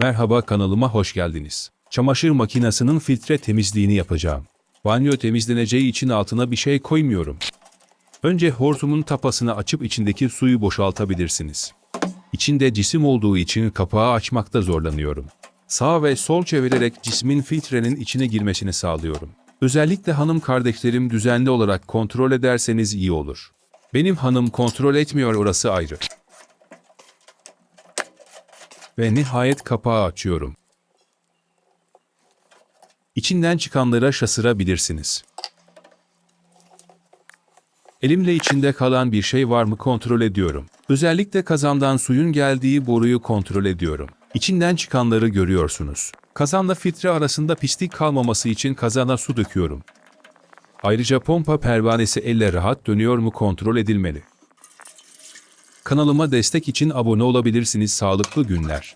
Merhaba kanalıma hoş geldiniz. Çamaşır makinesinin filtre temizliğini yapacağım. Banyo temizleneceği için altına bir şey koymuyorum. Önce hortumun tapasını açıp içindeki suyu boşaltabilirsiniz. İçinde cisim olduğu için kapağı açmakta zorlanıyorum. Sağ ve sol çevirerek cismin filtrenin içine girmesini sağlıyorum. Özellikle hanım kardeşlerim düzenli olarak kontrol ederseniz iyi olur. Benim hanım kontrol etmiyor orası ayrı. Ve nihayet kapağı açıyorum. İçinden çıkanlara şaşırabilirsiniz. Elimle içinde kalan bir şey var mı kontrol ediyorum. Özellikle kazandan suyun geldiği boruyu kontrol ediyorum. İçinden çıkanları görüyorsunuz. Kazanla filtre arasında pislik kalmaması için kazana su döküyorum. Ayrıca pompa pervanesi elle rahat dönüyor mu kontrol edilmeli. Kanalıma destek için abone olabilirsiniz. Sağlıklı günler.